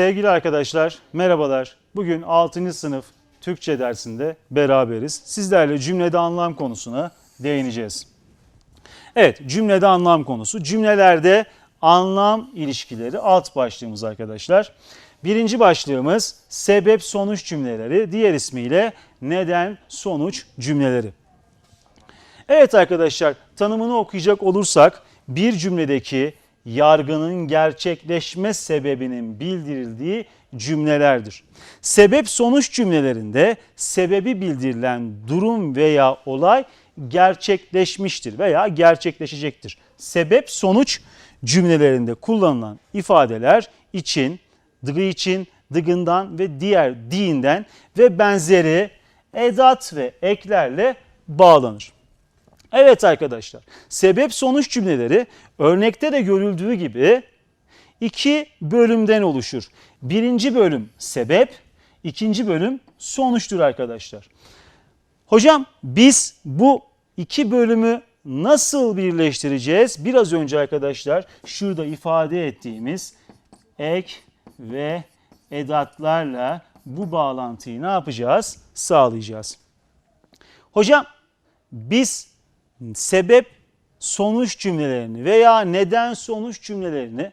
Sevgili arkadaşlar, merhabalar. Bugün 6. sınıf Türkçe dersinde beraberiz. Sizlerle cümlede anlam konusuna değineceğiz. Evet, cümlede anlam konusu. Cümlelerde anlam ilişkileri alt başlığımız arkadaşlar. Birinci başlığımız sebep sonuç cümleleri, diğer ismiyle neden sonuç cümleleri. Evet arkadaşlar tanımını okuyacak olursak bir cümledeki yargının gerçekleşme sebebinin bildirildiği cümlelerdir. Sebep sonuç cümlelerinde sebebi bildirilen durum veya olay gerçekleşmiştir veya gerçekleşecektir. Sebep sonuç cümlelerinde kullanılan ifadeler için, dıgı için, dıgından ve diğer diinden ve benzeri edat ve eklerle bağlanır. Evet arkadaşlar, sebep sonuç cümleleri örnekte de görüldüğü gibi iki bölümden oluşur. Birinci bölüm sebep, ikinci bölüm sonuçtur arkadaşlar. Hocam biz bu iki bölümü nasıl birleştireceğiz? Biraz önce arkadaşlar şurada ifade ettiğimiz ek ve edatlarla bu bağlantıyı ne yapacağız? Sağlayacağız. Hocam biz sebep sonuç cümlelerini veya neden sonuç cümlelerini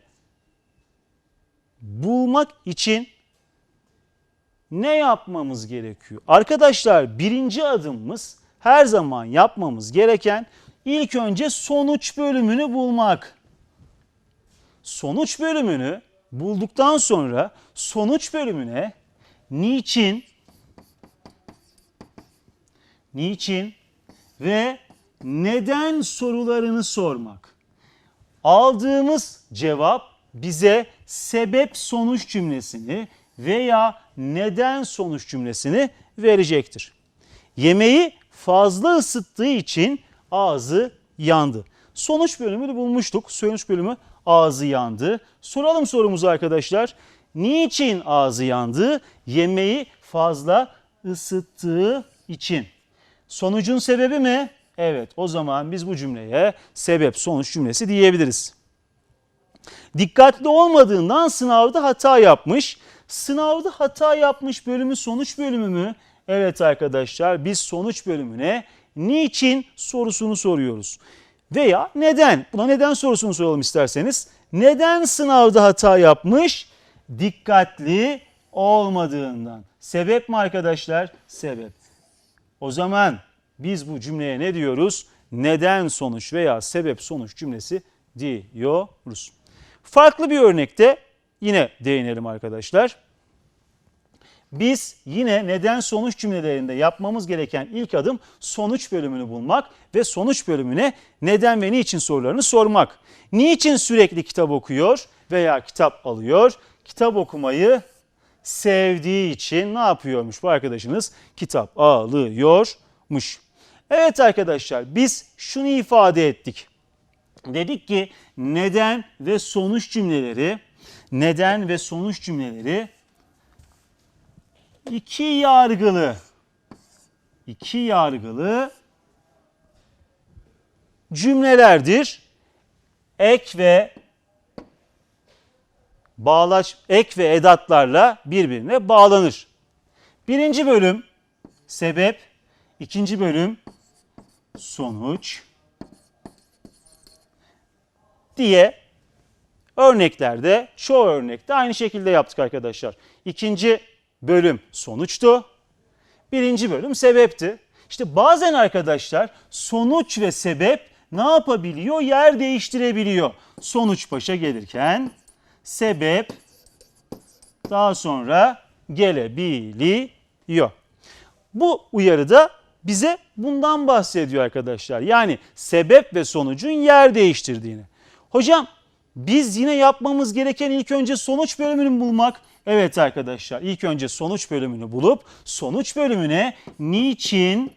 bulmak için ne yapmamız gerekiyor? Arkadaşlar birinci adımımız her zaman yapmamız gereken ilk önce sonuç bölümünü bulmak. Sonuç bölümünü bulduktan sonra sonuç bölümüne niçin, niçin ve neden sorularını sormak. Aldığımız cevap bize sebep sonuç cümlesini veya neden sonuç cümlesini verecektir. Yemeği fazla ısıttığı için ağzı yandı. Sonuç bölümünü bulmuştuk. Sonuç bölümü ağzı yandı. Soralım sorumuzu arkadaşlar. Niçin ağzı yandı? Yemeği fazla ısıttığı için. Sonucun sebebi mi? Evet o zaman biz bu cümleye sebep sonuç cümlesi diyebiliriz. Dikkatli olmadığından sınavda hata yapmış. Sınavda hata yapmış bölümü sonuç bölümü mü? Evet arkadaşlar biz sonuç bölümüne niçin sorusunu soruyoruz. Veya neden? Buna neden sorusunu soralım isterseniz. Neden sınavda hata yapmış? Dikkatli olmadığından. Sebep mi arkadaşlar? Sebep. O zaman biz bu cümleye ne diyoruz? Neden sonuç veya sebep sonuç cümlesi diyoruz. Farklı bir örnekte yine değinelim arkadaşlar. Biz yine neden sonuç cümlelerinde yapmamız gereken ilk adım sonuç bölümünü bulmak ve sonuç bölümüne neden ve niçin sorularını sormak. Niçin sürekli kitap okuyor veya kitap alıyor? Kitap okumayı sevdiği için ne yapıyormuş bu arkadaşınız? Kitap alıyormuş. Evet arkadaşlar biz şunu ifade ettik. Dedik ki neden ve sonuç cümleleri neden ve sonuç cümleleri iki yargılı iki yargılı cümlelerdir. Ek ve bağlaç ek ve edatlarla birbirine bağlanır. Birinci bölüm sebep, ikinci bölüm sonuç diye örneklerde çoğu örnekte aynı şekilde yaptık arkadaşlar. İkinci bölüm sonuçtu. Birinci bölüm sebepti. İşte bazen arkadaşlar sonuç ve sebep ne yapabiliyor? Yer değiştirebiliyor. Sonuç başa gelirken sebep daha sonra gelebiliyor. Bu uyarıda bize bundan bahsediyor arkadaşlar. Yani sebep ve sonucun yer değiştirdiğini. Hocam biz yine yapmamız gereken ilk önce sonuç bölümünü bulmak. Evet arkadaşlar ilk önce sonuç bölümünü bulup sonuç bölümüne niçin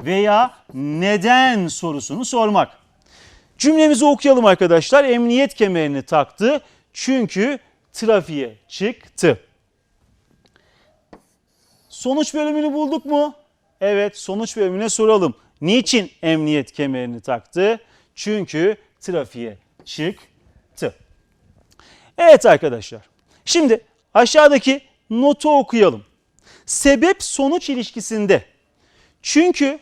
veya neden sorusunu sormak. Cümlemizi okuyalım arkadaşlar. Emniyet kemerini taktı çünkü trafiğe çıktı. Sonuç bölümünü bulduk mu? Evet sonuç bölümüne soralım. Niçin emniyet kemerini taktı? Çünkü trafiğe çıktı. Evet arkadaşlar. Şimdi aşağıdaki notu okuyalım. Sebep sonuç ilişkisinde çünkü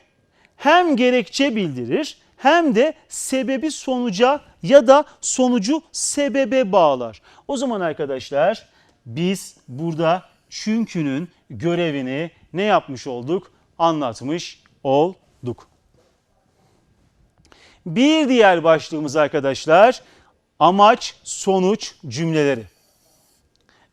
hem gerekçe bildirir hem de sebebi sonuca ya da sonucu sebebe bağlar. O zaman arkadaşlar biz burada çünkünün görevini ne yapmış olduk? Anlatmış olduk. Bir diğer başlığımız arkadaşlar amaç sonuç cümleleri.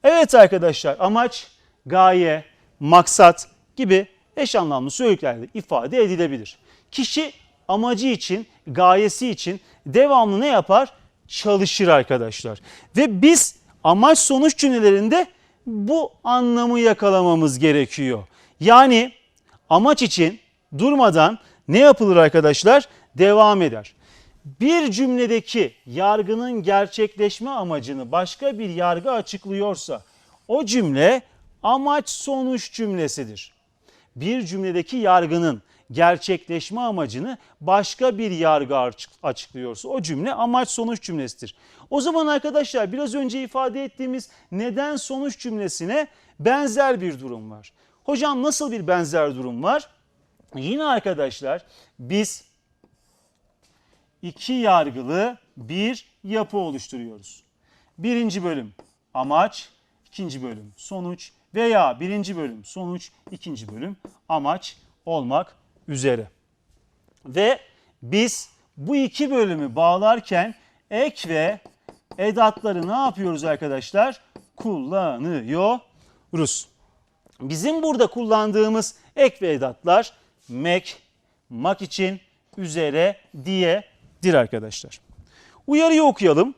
Evet arkadaşlar amaç, gaye, maksat gibi eş anlamlı sözcüklerle ifade edilebilir. Kişi amacı için, gayesi için devamlı ne yapar? Çalışır arkadaşlar. Ve biz amaç sonuç cümlelerinde bu anlamı yakalamamız gerekiyor. Yani amaç için durmadan ne yapılır arkadaşlar? Devam eder. Bir cümledeki yargının gerçekleşme amacını başka bir yargı açıklıyorsa o cümle amaç sonuç cümlesidir. Bir cümledeki yargının gerçekleşme amacını başka bir yargı açıklıyorsa o cümle amaç sonuç cümlesidir. O zaman arkadaşlar biraz önce ifade ettiğimiz neden sonuç cümlesine benzer bir durum var. Hocam nasıl bir benzer durum var? Yine arkadaşlar biz iki yargılı bir yapı oluşturuyoruz. Birinci bölüm amaç, ikinci bölüm sonuç veya birinci bölüm sonuç, ikinci bölüm amaç olmak üzere. Ve biz bu iki bölümü bağlarken ek ve edatları ne yapıyoruz arkadaşlar? Kullanıyoruz. Bizim burada kullandığımız ek ve mek, mak için, üzere, diyedir arkadaşlar. Uyarıyı okuyalım.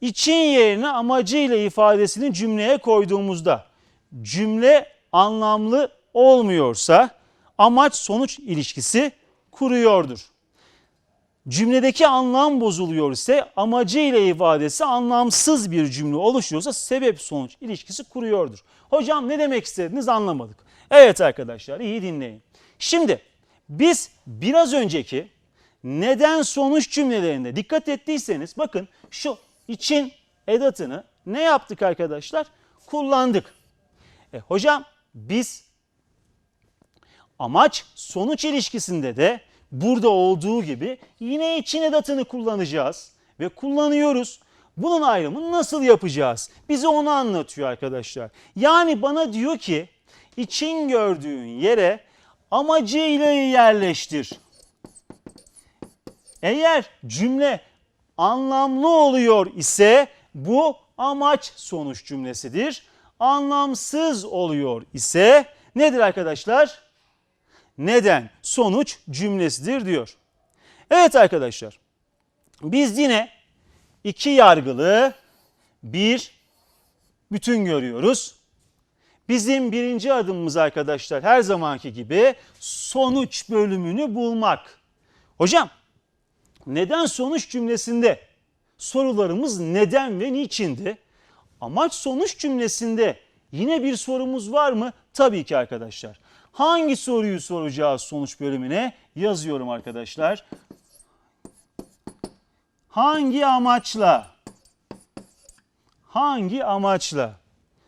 İçin yerine amacıyla ifadesini cümleye koyduğumuzda cümle anlamlı olmuyorsa amaç sonuç ilişkisi kuruyordur. Cümledeki anlam bozuluyor ise amacıyla ifadesi anlamsız bir cümle oluşuyorsa sebep sonuç ilişkisi kuruyordur. Hocam ne demek istediniz anlamadık. Evet arkadaşlar iyi dinleyin. Şimdi biz biraz önceki neden sonuç cümlelerinde dikkat ettiyseniz bakın şu için edatını ne yaptık arkadaşlar? Kullandık. E, hocam biz amaç sonuç ilişkisinde de burada olduğu gibi yine için edatını kullanacağız ve kullanıyoruz. Bunun ayrımını nasıl yapacağız? Bize onu anlatıyor arkadaşlar. Yani bana diyor ki için gördüğün yere amacıyla yerleştir. Eğer cümle anlamlı oluyor ise bu amaç sonuç cümlesidir. Anlamsız oluyor ise nedir arkadaşlar? Neden sonuç cümlesidir diyor. Evet arkadaşlar. Biz yine iki yargılı bir bütün görüyoruz. Bizim birinci adımımız arkadaşlar her zamanki gibi sonuç bölümünü bulmak. Hocam neden sonuç cümlesinde sorularımız neden ve niçindi? Amaç sonuç cümlesinde yine bir sorumuz var mı? Tabii ki arkadaşlar. Hangi soruyu soracağız sonuç bölümüne? Yazıyorum arkadaşlar. Hangi amaçla? Hangi amaçla?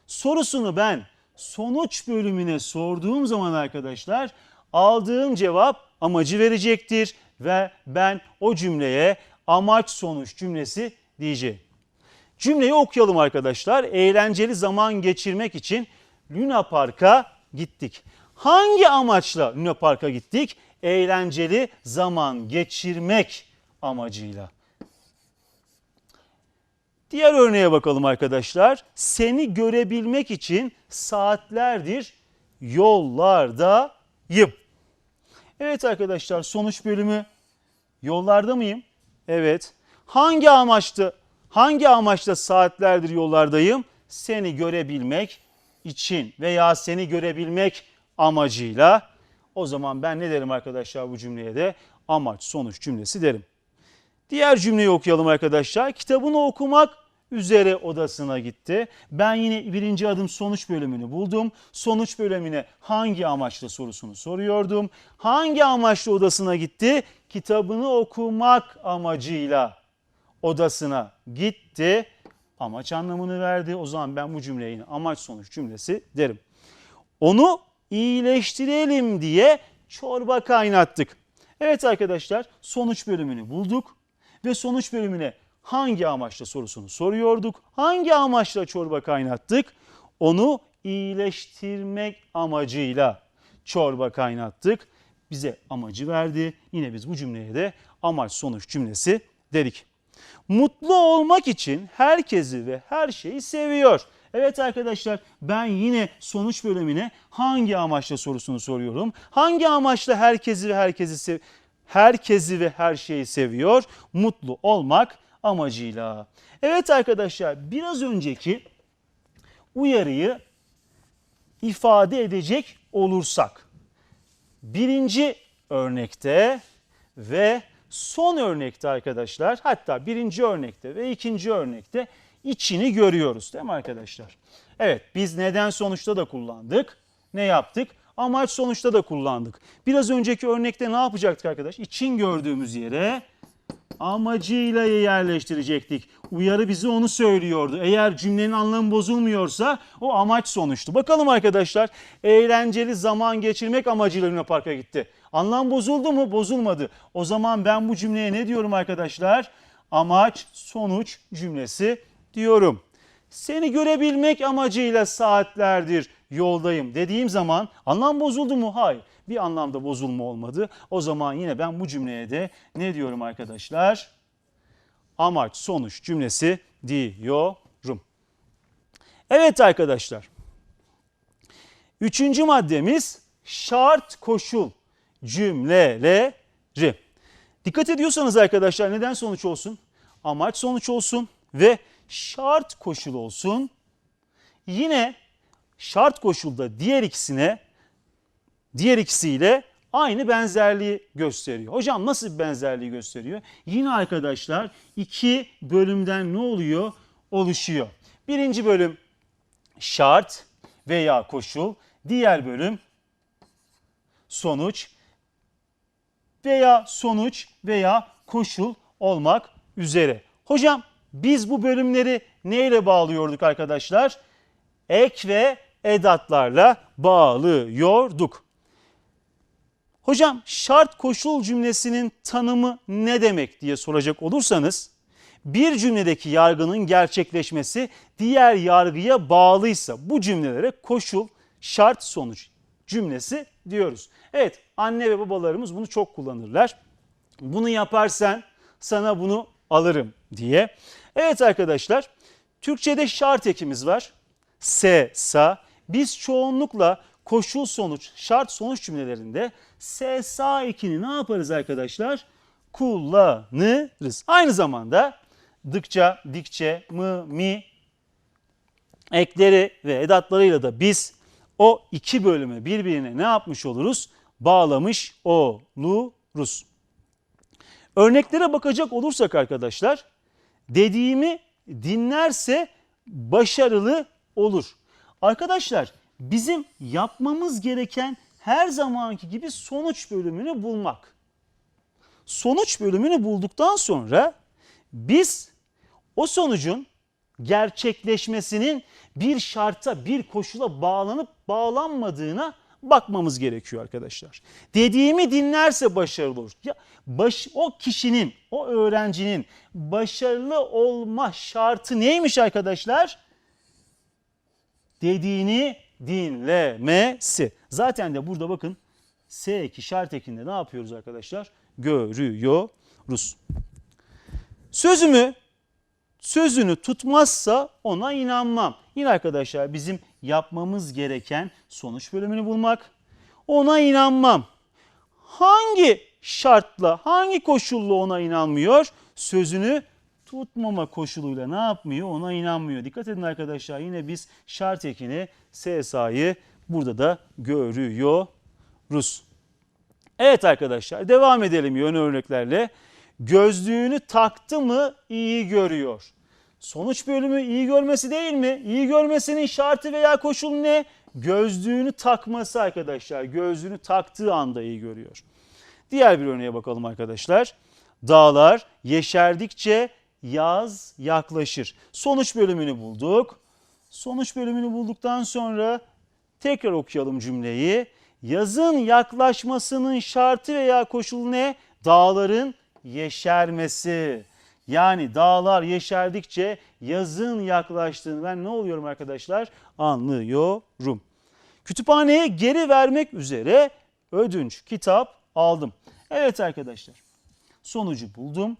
Sorusunu ben sonuç bölümüne sorduğum zaman arkadaşlar aldığım cevap amacı verecektir ve ben o cümleye amaç sonuç cümlesi diyeceğim. Cümleyi okuyalım arkadaşlar. Eğlenceli zaman geçirmek için Luna Park'a gittik. Hangi amaçla Luna Park'a gittik? Eğlenceli zaman geçirmek amacıyla. Diğer örneğe bakalım arkadaşlar. Seni görebilmek için saatlerdir yollardayım. Evet arkadaşlar sonuç bölümü yollarda mıyım? Evet. Hangi amaçta hangi amaçla saatlerdir yollardayım? Seni görebilmek için veya seni görebilmek amacıyla o zaman ben ne derim arkadaşlar bu cümleye de amaç sonuç cümlesi derim. Diğer cümleyi okuyalım arkadaşlar. Kitabını okumak üzere odasına gitti. Ben yine birinci adım sonuç bölümünü buldum. Sonuç bölümüne hangi amaçla sorusunu soruyordum. Hangi amaçla odasına gitti? Kitabını okumak amacıyla odasına gitti. amaç anlamını verdi. O zaman ben bu cümleye yine amaç sonuç cümlesi derim. Onu iyileştirelim diye çorba kaynattık. Evet arkadaşlar sonuç bölümünü bulduk ve sonuç bölümüne hangi amaçla sorusunu soruyorduk. Hangi amaçla çorba kaynattık? Onu iyileştirmek amacıyla çorba kaynattık. Bize amacı verdi. Yine biz bu cümleye de amaç sonuç cümlesi dedik. Mutlu olmak için herkesi ve her şeyi seviyor. Evet arkadaşlar ben yine sonuç bölümüne hangi amaçla sorusunu soruyorum. Hangi amaçla herkesi ve herkesi herkesi ve her şeyi seviyor? Mutlu olmak amacıyla. Evet arkadaşlar biraz önceki uyarıyı ifade edecek olursak birinci örnekte ve son örnekte arkadaşlar hatta birinci örnekte ve ikinci örnekte içini görüyoruz değil mi arkadaşlar? Evet biz neden sonuçta da kullandık. Ne yaptık? Amaç sonuçta da kullandık. Biraz önceki örnekte ne yapacaktık arkadaş? İçin gördüğümüz yere amacıyla yerleştirecektik. Uyarı bize onu söylüyordu. Eğer cümlenin anlamı bozulmuyorsa o amaç sonuçtu. Bakalım arkadaşlar eğlenceli zaman geçirmek amacıyla Luna Park'a gitti. Anlam bozuldu mu? Bozulmadı. O zaman ben bu cümleye ne diyorum arkadaşlar? Amaç sonuç cümlesi diyorum. Seni görebilmek amacıyla saatlerdir yoldayım dediğim zaman anlam bozuldu mu? Hayır. Bir anlamda bozulma olmadı. O zaman yine ben bu cümleye de ne diyorum arkadaşlar? Amaç sonuç cümlesi diyorum. Evet arkadaşlar. Üçüncü maddemiz şart koşul cümleleri. Dikkat ediyorsanız arkadaşlar neden sonuç olsun? Amaç sonuç olsun ve şart koşul olsun. Yine şart koşulda diğer ikisine diğer ikisiyle aynı benzerliği gösteriyor. Hocam nasıl bir benzerliği gösteriyor? Yine arkadaşlar iki bölümden ne oluyor? Oluşuyor. Birinci bölüm şart veya koşul, diğer bölüm sonuç veya sonuç veya koşul olmak üzere. Hocam biz bu bölümleri neyle bağlıyorduk arkadaşlar? Ek ve edatlarla bağlıyorduk. Hocam şart koşul cümlesinin tanımı ne demek diye soracak olursanız bir cümledeki yargının gerçekleşmesi diğer yargıya bağlıysa bu cümlelere koşul, şart, sonuç cümlesi diyoruz. Evet anne ve babalarımız bunu çok kullanırlar. Bunu yaparsan sana bunu alırım diye. Evet arkadaşlar Türkçe'de şart ekimiz var. Se, sa. Biz çoğunlukla koşul sonuç, şart sonuç cümlelerinde se, sa ekini ne yaparız arkadaşlar? Kullanırız. Aynı zamanda dıkça, dikçe, mı, mi ekleri ve edatlarıyla da biz o iki bölümü birbirine ne yapmış oluruz? Bağlamış oluruz. Örneklere bakacak olursak arkadaşlar dediğimi dinlerse başarılı olur. Arkadaşlar bizim yapmamız gereken her zamanki gibi sonuç bölümünü bulmak. Sonuç bölümünü bulduktan sonra biz o sonucun gerçekleşmesinin bir şarta, bir koşula bağlanıp bağlanmadığına bakmamız gerekiyor arkadaşlar. Dediğimi dinlerse başarılı olur. Ya baş, o kişinin, o öğrencinin başarılı olma şartı neymiş arkadaşlar? Dediğini dinlemesi. Zaten de burada bakın S2 şart ekinde ne yapıyoruz arkadaşlar? Görüyoruz. Sözümü sözünü tutmazsa ona inanmam. Yine arkadaşlar bizim yapmamız gereken sonuç bölümünü bulmak. Ona inanmam. Hangi şartla, hangi koşulla ona inanmıyor? Sözünü tutmama koşuluyla ne yapmıyor? Ona inanmıyor. Dikkat edin arkadaşlar yine biz şart ekini SSA'yı burada da görüyoruz. Evet arkadaşlar devam edelim yön örneklerle. Gözlüğünü taktı mı iyi görüyor. Sonuç bölümü iyi görmesi değil mi? İyi görmesinin şartı veya koşulu ne? Gözlüğünü takması arkadaşlar. Gözlüğünü taktığı anda iyi görüyor. Diğer bir örneğe bakalım arkadaşlar. Dağlar yeşerdikçe yaz yaklaşır. Sonuç bölümünü bulduk. Sonuç bölümünü bulduktan sonra tekrar okuyalım cümleyi. Yazın yaklaşmasının şartı veya koşulu ne? Dağların yeşermesi. Yani dağlar yeşerdikçe yazın yaklaştığını ben ne oluyorum arkadaşlar? Anlıyorum. Kütüphaneye geri vermek üzere ödünç kitap aldım. Evet arkadaşlar sonucu buldum.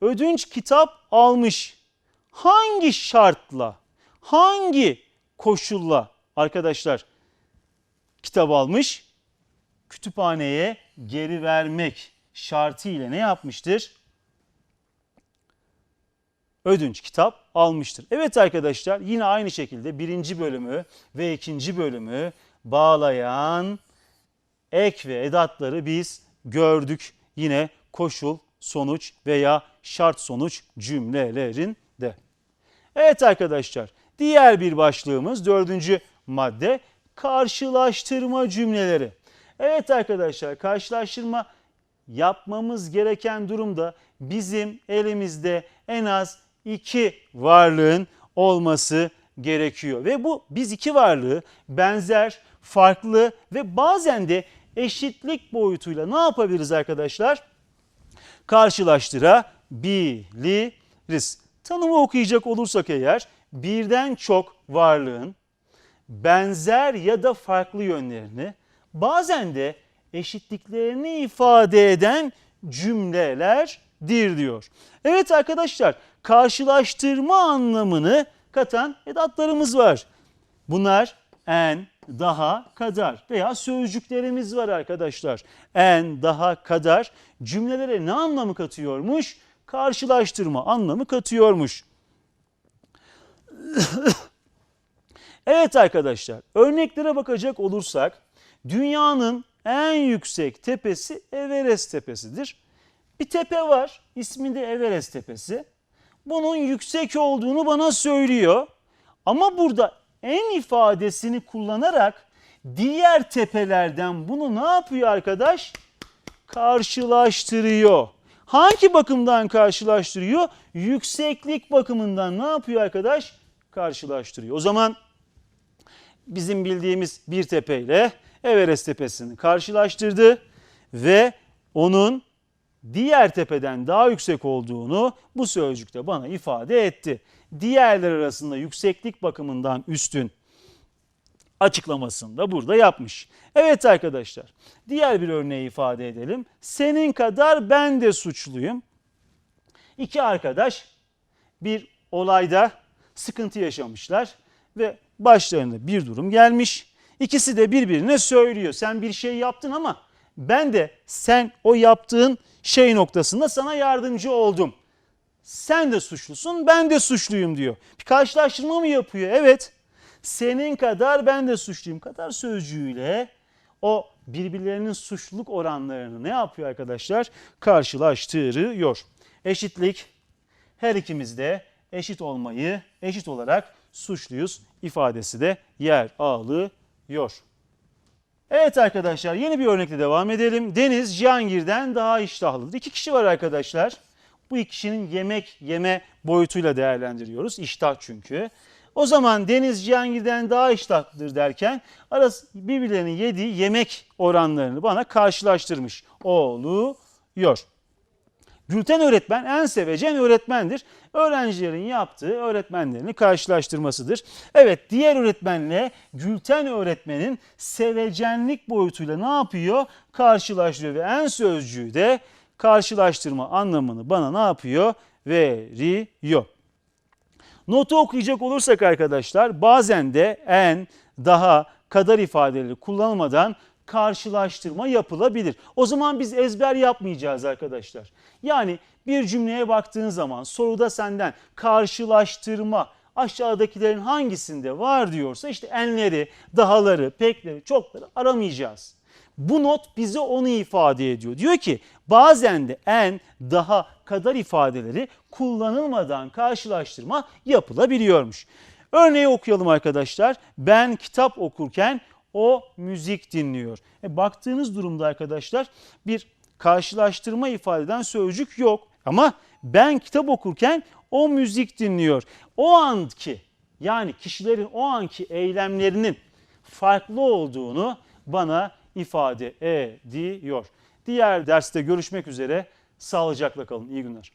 Ödünç kitap almış. Hangi şartla, hangi koşulla arkadaşlar kitap almış? Kütüphaneye geri vermek şartıyla ne yapmıştır? ödünç kitap almıştır. Evet arkadaşlar yine aynı şekilde birinci bölümü ve ikinci bölümü bağlayan ek ve edatları biz gördük. Yine koşul, sonuç veya şart sonuç cümlelerinde. Evet arkadaşlar diğer bir başlığımız dördüncü madde karşılaştırma cümleleri. Evet arkadaşlar karşılaştırma yapmamız gereken durumda bizim elimizde en az iki varlığın olması gerekiyor. Ve bu biz iki varlığı benzer, farklı ve bazen de eşitlik boyutuyla ne yapabiliriz arkadaşlar? Karşılaştırabiliriz. Tanımı okuyacak olursak eğer birden çok varlığın benzer ya da farklı yönlerini bazen de eşitliklerini ifade eden cümlelerdir diyor. Evet arkadaşlar karşılaştırma anlamını katan edatlarımız var. Bunlar en, daha, kadar veya sözcüklerimiz var arkadaşlar. En, daha, kadar cümlelere ne anlamı katıyormuş? Karşılaştırma anlamı katıyormuş. evet arkadaşlar örneklere bakacak olursak dünyanın en yüksek tepesi Everest tepesidir. Bir tepe var ismi de Everest tepesi. Bunun yüksek olduğunu bana söylüyor. Ama burada en ifadesini kullanarak diğer tepelerden bunu ne yapıyor arkadaş? Karşılaştırıyor. Hangi bakımdan karşılaştırıyor? Yükseklik bakımından ne yapıyor arkadaş? Karşılaştırıyor. O zaman bizim bildiğimiz bir tepeyle Everest tepesini karşılaştırdı ve onun diğer tepeden daha yüksek olduğunu bu sözcükte bana ifade etti. Diğerler arasında yükseklik bakımından üstün açıklamasını da burada yapmış. Evet arkadaşlar diğer bir örneği ifade edelim. Senin kadar ben de suçluyum. İki arkadaş bir olayda sıkıntı yaşamışlar ve başlarına bir durum gelmiş. İkisi de birbirine söylüyor. Sen bir şey yaptın ama ben de sen o yaptığın şey noktasında sana yardımcı oldum. Sen de suçlusun, ben de suçluyum diyor. Bir karşılaştırma mı yapıyor? Evet. Senin kadar ben de suçluyum kadar sözcüğüyle o birbirlerinin suçluluk oranlarını ne yapıyor arkadaşlar? Karşılaştırıyor. Eşitlik her ikimiz de eşit olmayı eşit olarak suçluyuz ifadesi de yer alıyor. Evet arkadaşlar yeni bir örnekle devam edelim. Deniz Cihangir'den daha iştahlıdır. İki kişi var arkadaşlar. Bu iki kişinin yemek yeme boyutuyla değerlendiriyoruz. İştah çünkü. O zaman Deniz Cihangir'den daha iştahlıdır derken arası birbirlerinin yediği yemek oranlarını bana karşılaştırmış oluyor. Gülten öğretmen en sevecen öğretmendir. Öğrencilerin yaptığı öğretmenlerini karşılaştırmasıdır. Evet diğer öğretmenle Gülten öğretmenin sevecenlik boyutuyla ne yapıyor? Karşılaştırıyor ve en sözcüğü de karşılaştırma anlamını bana ne yapıyor? Veriyor. Notu okuyacak olursak arkadaşlar bazen de en, daha, kadar ifadeleri kullanılmadan karşılaştırma yapılabilir. O zaman biz ezber yapmayacağız arkadaşlar. Yani bir cümleye baktığın zaman soruda senden karşılaştırma aşağıdakilerin hangisinde var diyorsa işte enleri, dahaları, pekleri, çokları aramayacağız. Bu not bize onu ifade ediyor. Diyor ki bazen de en, daha, kadar ifadeleri kullanılmadan karşılaştırma yapılabiliyormuş. Örneği okuyalım arkadaşlar. Ben kitap okurken o müzik dinliyor. E, baktığınız durumda arkadaşlar bir karşılaştırma ifade eden sözcük yok. Ama ben kitap okurken o müzik dinliyor. O anki yani kişilerin o anki eylemlerinin farklı olduğunu bana ifade ediyor. Diğer derste görüşmek üzere. Sağlıcakla kalın. İyi günler.